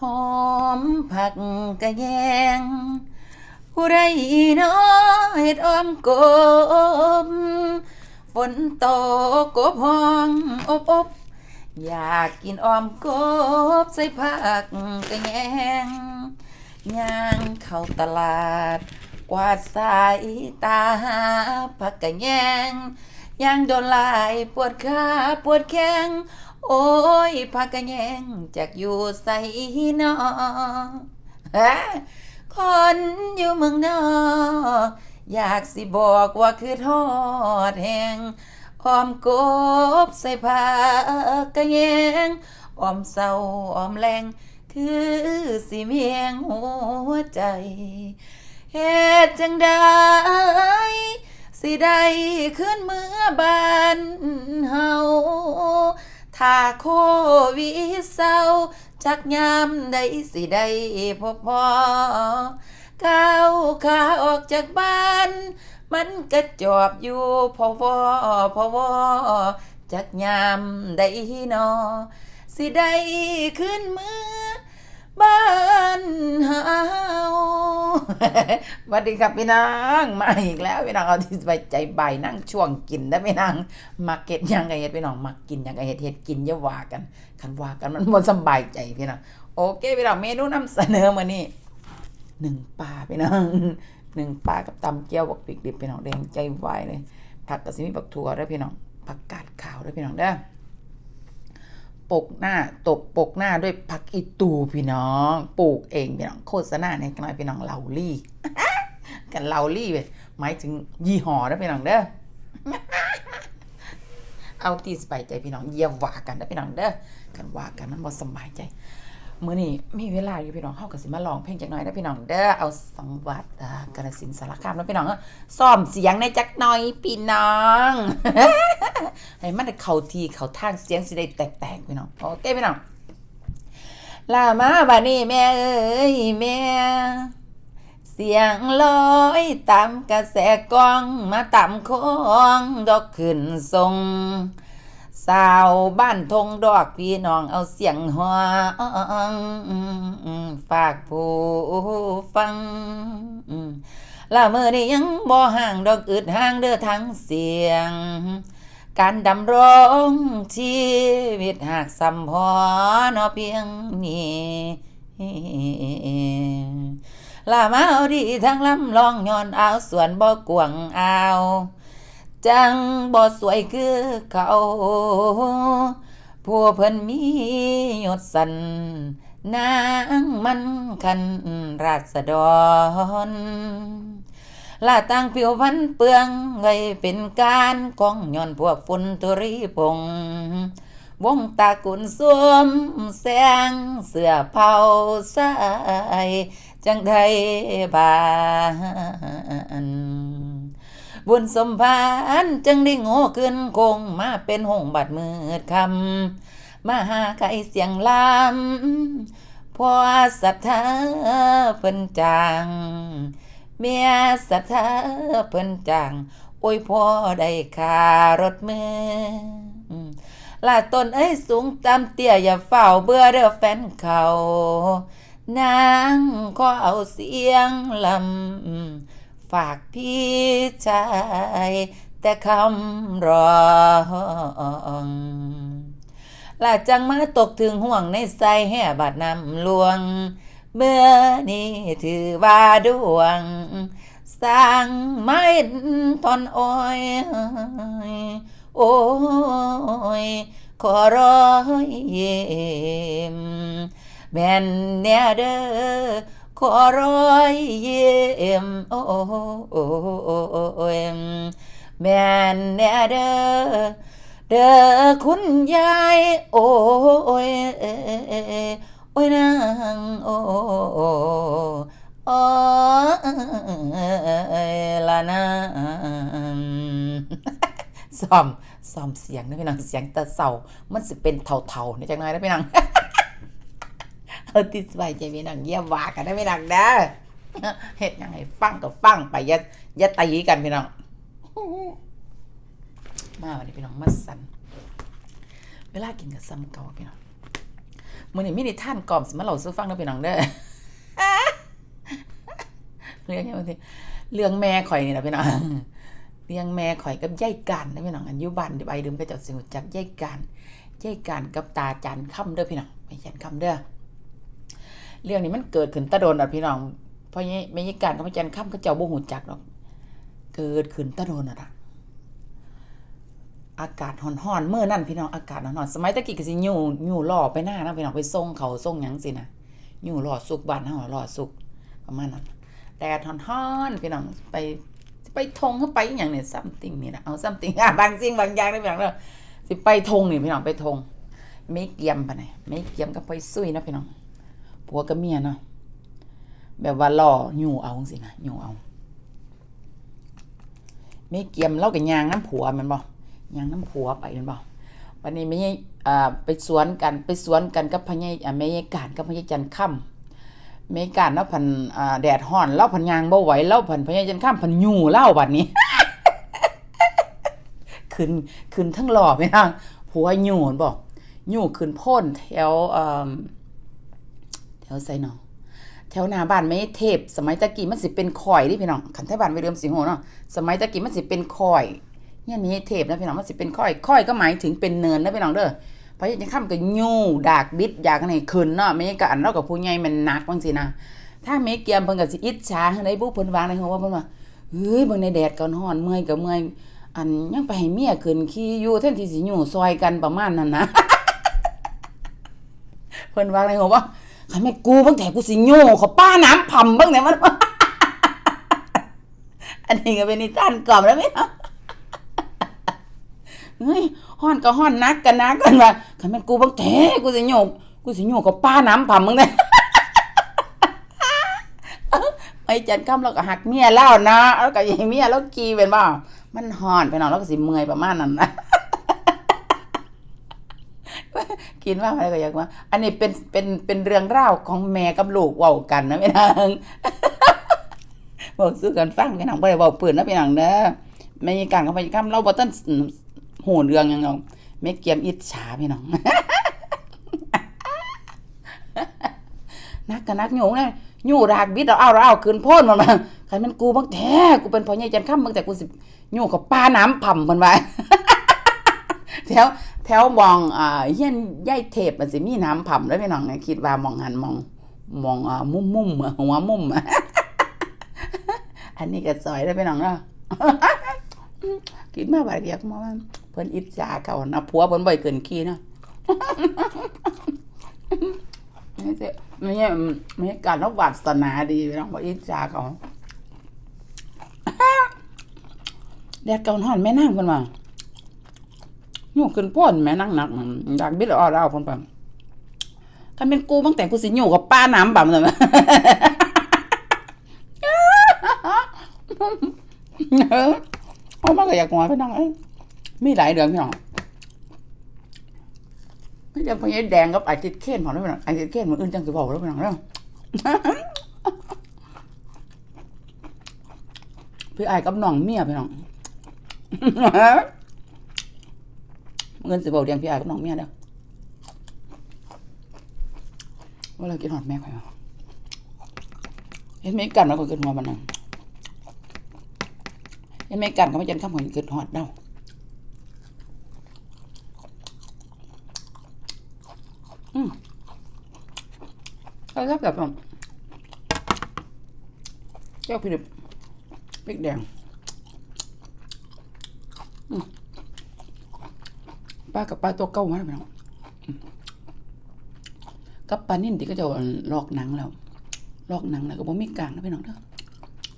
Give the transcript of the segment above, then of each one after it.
หอมผักกะแยงผู้ใดนาะเฮ็ดอ้อมกบฝนตกกบห้องอบอบอยากกินอ้อมกบใส่ผักกะแยงย่างเข้าตลาด กวาดสายตาหาผักกะแยงย่างโดนลายปวดขาปวดแข้ง โอ้ยผักกะแยงจากอยู่ใส่นอคนอยู่เมืองนอกอยากสิบอกว่าคือทอดแหงออมกบใส่ผ้ากะแยงออมเศร้าออมแรง คือสิเมียงหัวใจเฮ็ดจังไดสิได้ขึ้นเมื่อบานเฮา ถ้าโควิดเศร้าจักยามได้สิได้พบพอก้าวขาออกจากบ้าน มันกระจอบอยู่พอวอพอวอจักยามได้นอสิได้ขึ้นมือ บ้านเฮาสวัสดีครับพี่นางมาอีกแล้วพี่นางเอาที่สบใจใบนั่งช่วงกินได้พี่นางมาเก็ตยังไงเฮ็ดพี่น้องมากินยังไงเฮ็ดเฮ็ดกินอย่าว่ากันคันว่ากันมันบ่สบายใจพี่นางโอเคพี่น้องเมนูนำเสนอมานี่หนึ่งปลาพี่น้องหนึ่งปลากับตำเกี๊ยวบักพริกดิบพี่น้องแดงใจวายเลยผักกระสิมีผักถั่วด้วยพี่น้องผักกาดขาวด้วยพี่น้องเด้อ ปกหน้าตบปกหน้าด้วยผักอีตูพี่น้องปลูกเองพี่น้องโฆษณาในกันหน่อยพี่น้องเหลาลี่ กันเหลาลี่ไปหมายถึงยี่ห้อนะพี่น้องเด้อเอาที่สบายใจพี่น้องเยี่ยว่ากันนะพี่น้องเด้อกันว่ากันมันบ่สบายใจ มื้อนี้มีเวลาอยู่พี่น้องเฮาก็สิมาลองเพลงจักหน่อยนะพี่น้องเด้อเอาสังวัดอ่ากาฬสินสารคามนะพี่น้องซ้อมเสียงในจักหน่อยพี่น้องให้มันเข้าที่เข้าทางเสียงสิได้แตกๆพี่น้องโอเคพี่น้องลามาบัดนี้แม่เอ้ยแม่เสียงลอยตามกระแสกล้องมาตามคองดอกขึ้นทรง สาวบ้านทงดอกพี่น้องเอาเสียงห้องฝากผู้ฟังละเมื่อนี้ยังบ่ห่างดอกอึดห่างเด้อทั้งเสียง การดำรงชีวิตหากสัมพอนอเพียงนี้ลามาเอาดีทั้งลำลองย้อนเอาสวนบ่กวงเอา จังบ่สวยคือเขาผู้เพิ่นมียศสันนางมันคันราษฎรลาต่างผิวพันเปลืองไงเป็นการของย้อนพวกฝุ่นทุรีพง วงตากุนสวมแสงเสื้อเผาใสจังไทยบาน บุญสมภารจึงได้โง่ขึ้นคงมาเป็นหงบัดมืดคำมาหาไก่เสียงลำพอศรัทธาเพิ่นจางเมียศรัทธาเพิ่นจางโอ้ยพ่อได้ค่ารถมือลาตนเอ้ยสูงตามเตี้ยอย่าเฝ้าเบื่อเด้อแฟนเขานางขอเอาเสียงลำ ฝากพี่ชายแต่คำร้องลาจังมาตกถึงห่วงในใสแห่บาดนำลวง เมื่อนี้ถือว่าดวง สร้างไม้ทอนอ้อยโอ้ยขอร้อยเยี่ยมแม่นแน่เด้อ ขอร้อยเยี่ยมโอ้ยแม่นแน่เด้อเด้อคุณยายโอ้ยโอ้ยนางโอ้โอ้ละนางซ้อมซ้อมเสียงนะพี่น้องเสียงตะเสามันสิเป็นเท่าๆนี่จังไงนะพี่น้อง เอาติดสบายใจพี่น้องเยี่ยว่ากันได้พี่น้องเด้อเฮ็ดยังไงฟังก็ฟังไปอย่าอย่าตีกันพี่น้องมาวันนี้พี่น้องมาสันเวลากินกับซ้ำเก่าพี่น้องมื้อนี้มีนิทานกอมสมาเล่าสู่ฟังเด้อพี่น้องเด้อเรื่องยังว่าสิเรื่องแม่ข่อยนี่ล่ะพี่น้องเรื่องแม่ข่อยกับยายการเด้อพี่น้องอันยู่บ้านใบดื่มก็เจ้าสิรู้จักยายการยายการกับตาจันค่ำเด้อพี่น้องไปจันค่ำเด้อ เรื่องนี้มันเกิดขึ้นตะโดนอะพี่น้องเพราะแม่ยายการกับแม่จันค่ำก็เจ้าบ่ฮู้จักดอก เกิดขึ้นตะโดนอะนะอากาศห่อนๆเมื่อนั่นพี่น้องอากาศห่อนๆสมัยตะกี้ก็สิยู่ยู่ล่อไปหน้านะพี่น้องไปส่งเขาส่งหยังสินะยู่ล่อสุกบ้านเฮาล่อสุกประมาณนั้นแดดห่อนๆพี่น้องไปไปทงเข้าไปอย่างเนี่ยซัมติงนี่นะเอาซัมติงอะบางสิ่งบางอย่างได้พี่น้องเด้อสิไปทงนี่พี่น้องไปทงไม่เกียมปะเนี่ยไม่เกียมกับไปซุยนะพี่น้อง ผัวกับเมียเนาะแบบว่าล่ออยู่เอาสินะอยู่เอาไม่เกียมเล่ากับยางน้ำผัวมันบ่ยางน้ำผัวไปมันบ่วันนี้ไม่ใช่อ่าไปสวนกันไปสวนกันกับพญายอ่าแม่ยายการกับพญายจันทร์ค่ำแม่การเนาะพันอ่าแดดฮ้อนเล่าพันยางบ่ไหวเล่าพันพญายจันทร์ค่ำพันยูเล่าบัดนี้ขึ้นขึ้นทั้งหล่อไปทางผัวยู่นั่นบ่ยู่ขึ้นพ่นแถวอ่า ถวไสเนาะแถวหน้าบ้านไม่เทพ สมัยตะกี้มันสิเป็นคอยดิพี่น้องขันไทบ้านไปเริ่มสิงโหเนาะสมัยตะกี้มันสิเป็นคอยเนี่ยมีเทพนะพี่น้องมันสิเป็นคอยคอยก็หมายถึงเป็นเนินนะพี่น้องเด้อเพราะยังค่ำก็ยูดากบิดอยากให้ขึ้นเนาะไม่กอันเรากับผู้ใหญ่มันหนักบางสินะถ้าเมเกียมเพิ่นก็สิอิจฉาในบุเพิ่นวางในหัวว่าเพิ่นว่าเฮ้ยเบิ่งในแดดก่อนฮ้อนเมื่อยก็เมื่อยอันยังไปให้เมียขึ้นขี่อยู่แทนที่สิอยู่ซอยกันประมาณนั้นนะเพิ่นวางในหัวว่า ขันแม่กูบางแต่กูสิโง่เขาป้าน้ำผ่ำบ้างเนี่มัน อันนี้ก็เป็นนิทานกล่อมแล้วไหมเนาะเฮ้ยห้อนก็ห้อนนักกันนักกันว่าขันแม่กูบางแต่กูสิโง่กูสิโง่เขาป้าน้ำผ่ำบ้างเนี่ไอ้จันคำเราก็หักเมียเล่านะแล้วก็ยังเมียแล้วกีเป็นบ่ามันห่อนไปนอยแล้วก็สิเมื่อยประมาณนั้นนะ กินว่าอะไรก็อยากว่า อันนี้เป็นเป็นเป็นเรื่องเล่าวของแม่กับลูกเว้ากันนะพี่นางบอกสู้กันฟังพี่นางบ่ได้เว้าปืนนะพี่นางเด้อแม่ยการกับพยกรรมเราบ่ทันหูเรื่องยังเนาะแม่เกียมอิจฉาพี่น้องนักกันนักโยงนะโยู่รากบิดเอาเอาเราเอาขึ้นพ่นมันมาใครมันกูบักแท้กูเป็นพ่อใหญ่จันค่ำมึงแต่กูสิโยู่กับป้าน้ำผ่ำมันไว้แถว แถวมองอ่าเฮียนย่ายเทพมันสิมีน้ำผ่ำแล้วพี่น้องนะคิดว่ามองหันมองมองอ่ามุมมุมหัวมุมอันนี้ก็ซอยได้วพี่น้องเนาะคิดมาบาดเดียวมาว่าเพิ่นอิจฉาเขานะผัวเพิ่นบ่อยเกินขี้เนาะไม่ใช่ไม่ใช่ไม่ใช่การรับวาสนาดีพี่น้องบ่อิจฉาเขาแดดเก่าฮ้อนแม่นางเพิ่นว่า อยู่ขึ้นพ่นแม่นั่งหนักอยากบิดอ้อแล้วพ่นไปถ้าเป็นกูตั้งแต่กูสิอยู่กับป้าน้ำบ่ำเลยเอามาก็อยากงอยพี่น้องเอ้ยมีหลายเดือนพี่น้องไม่ได้พยาแดงกับไอ้ติดเข้นของแล้วพี่น้องไอ้ติดเข้นมันอื่นจังสิบอกแล้วพี่น้องเนาะพี่ไอ้กับน้องเมียพี่น้อง เงินสิบอกเลี้ยงพี่อายกับน้องเมียเด้อว่าเรากินหอดแม่ข่อยเอาเห็นไหมกันแล้วก็กินหัวมันนั่งเห็นไหมกันก็ไม่จันข้ามหัวกินหอดเด้าอืมแล้วแบบแบบแก้วพริบพริกแดง ปลากับปลาตัวเก่ามาแล้วพี่น้องกับปลานิ่นที่ก็จะลอกหนังแล้วลอกหนังแล้วก็บ่มีกลางนะพี่น้องเด้อ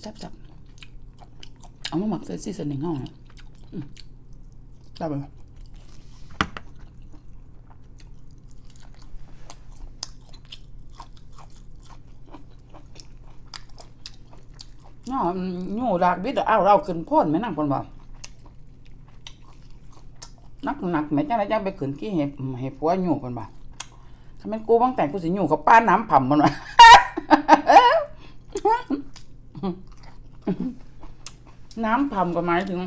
แซ่บๆเอามาหมักใส่ซีซันหนึ่งห้องนะได้ไปเนาะอืมอยู่ลากบิดเอาเราขึ้นพ่นแม่นั่งคนบ่ นักหนักแม่จ้าจ้าไปขืนขี้เห็บเห็บผัวอยู่คนบ่าถ้าแม่นกูบ้างแต่กูสิอยู่กับป้าน้ำผ่ำมันว่ะน้ำผ่ำก็หมายถึง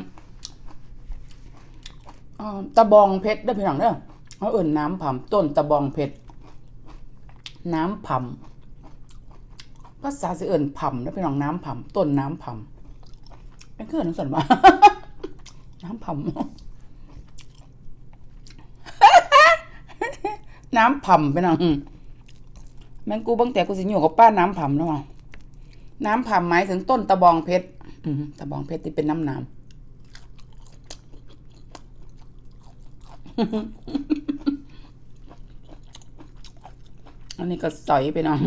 ตะบองเพชรได้พี่น้องเด้อเขาเอิ่นน้ำผ่ำต้นตะบองเพชรน้ำผ่ำภาษาสิเอิญผำแล้วเป็นน้องน้ำผ่ำต้นน้ำผ่ำเป็นเครื่องนังสันว่าน้ำผ่ำ น้ำผำเป็นน้องแมงกูบังแต่กูสิอยู่กับป้าน้ำผำแล้วว่ะน้ำผ่ำหมายถึงต้นตะบองเพชรตะบองเพชรที่เป็นน้ำน้ำอันนี้ก็ใสไปน้อง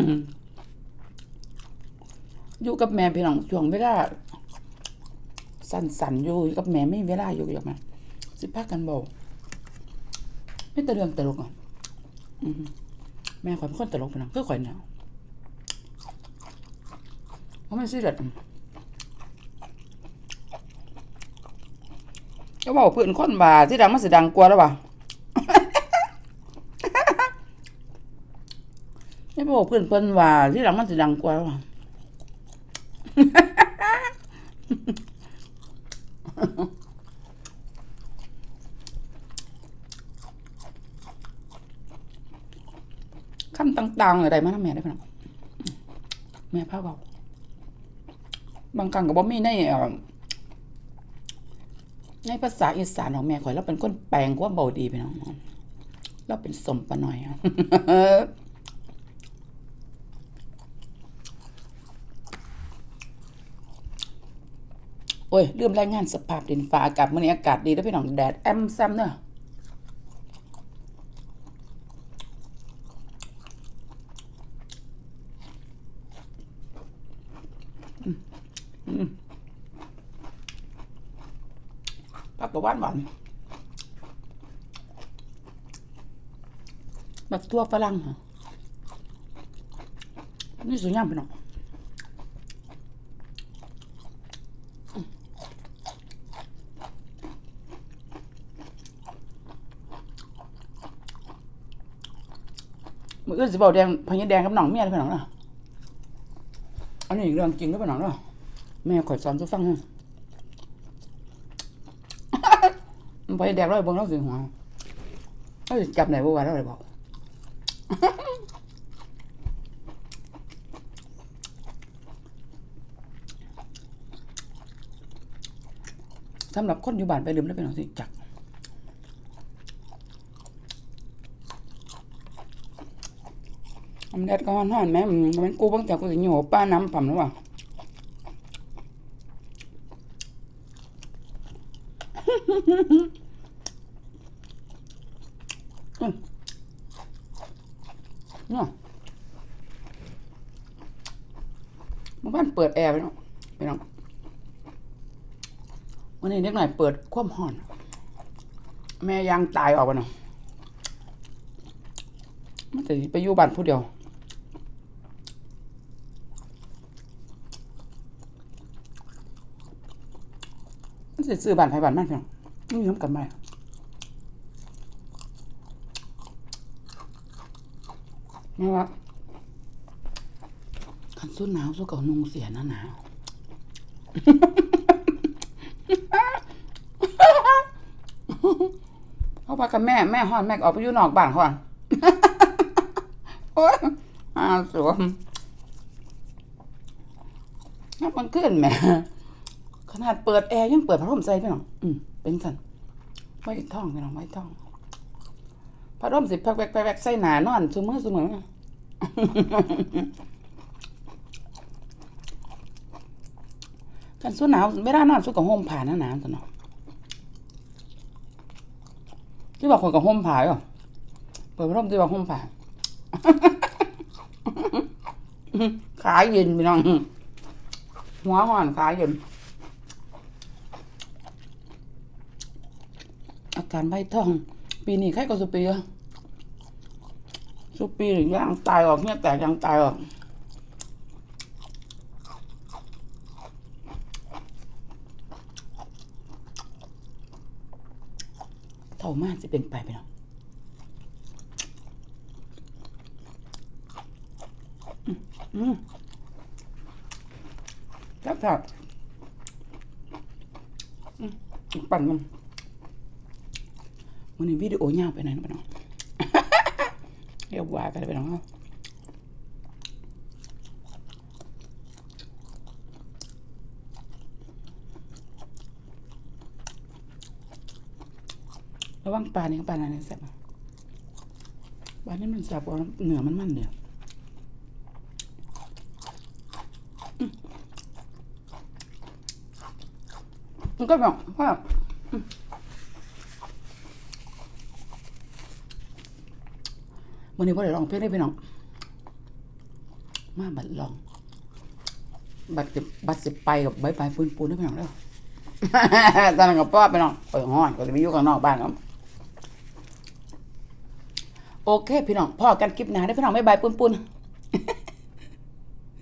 อยู่กับแม่พี่น้องช่วงเวลาสั่นๆอยู่กับแม่ไม่เวลาอยู่กับแมันสิพักกันเบาไม่ต่เรื่องตลกอะ แม่ข่อยเป็นคนตลกพี่น้องคือข่อยเนี่ยเพราะมันสิเด็ดก็บอกเพื่อนคนบาที่ดังมันสิดังกว่าแล้วป่ะไม่บอกเพื่อนเพื่อนว่าที่หลังมันจะดังกว่าว่ะ คำ ต่างอะไรมาทำแม่ได้พนักแม่พาเบาบางครั้งก็บ่มีในในภาษาอีสานของแม่ข่อยแล้วเป็นคนแปลงว่าเบาดีไปน้องเราเป็นสมปะหน่อยอโอ้ยลืมรายงานสภาพดินฟ้าอากาศเมื้อนี้อากาศดีแล้วพี่น้องแดดแอมซ้ำเนอะอืมอืม ผักกระวานหวานแบบตัวฝรั่งเนี่สวยงามพี่น้องมืออื่นสิบอกแดงพญาแดงกับหนองเมียไปหนองนะอันนี้เรื่องจริงก็ไปหนองเนาะ แม่ข่อยสอนทุกฟังเนาะมันพญาแดงร้อยบิ่งแล้วสิหัวเขาสิจับไหนบ่ว่าแล้วเลยบอกสำหรับคนอยู่บ้านไปลืมแล้วไปหนองสิจักอำเด็ดก็ห่อนแม่มันมันกูบังจากกูสิโยป้าน้ำปั่มแล้วว่ะอืม เนาะมันบ้านเปิดแอร์ไปเนาะไปเนาะวันนี้เด็กหน่อยเปิดความห่อน แม่ยางตายออกไปเนาะมันจะไปอยู่บ้านผู้เดียว มันสิซื้อบ้านไผบ้านมันเพียงนี่น้ำกันไหมแม่ว่าคันสู้หนาวสู้เก่านุงเสียหนาหนาวเขาพากับแม่แม่ฮอนแม่ออกไปอยู่นอกบ้านเขาอะโอ้ยอาสวมนับมันขึ้นแม่ ขนาดเปิดแอร์ยังเปิดพัดลมใส่ไปหรออืมเป็นสันไว้ท่องไปหรอไว้ท่องพัดลมสิพักแวกแวกใส่หนานอนซุมือซุมือกันสู้หนาวไม่ได้นอนสู้กับห่มผ้าหนาหนาวตัวเนาะที่บอกคนกับห่มผ้าเหรอเปิดพัดลมที่บอกห่มผ้าขาเย็นไปน้องหัวห่อนขาเย็น อาการใบทอง ปีนี้ใครก็สุปีอะสุปีหรือยางตายออกเนี่ยแตกยางตายออกเท่ามากจะเป็นไปไปเนาะอืมอืมครับครับอืมปั่นมัน มันนี่วิดีโอยาวไปหน่อยนะพี่น้องเรียกว่ากันไปเน้องระวังปลานี่กัปลาอะไรแซ่บปลานี่มันแซ่บกว่าเหนือมันมันเดียวมันก็แบบว่า วันนี้พ่อได้ลองเพลงได้พี่น้อง มาบัดลอง บัดจะบัดสิไปกับใบใบปูนปูนได้พี่น้องเด้อตอนนั้นกับพ่อไปน้องเปิดห้องก็จะไปอยู่ข้างนอกบ้านครับโอเค พี่น้องพ่อกันคลิปหนาได้พี่น้องไม่ใบายปูนปูน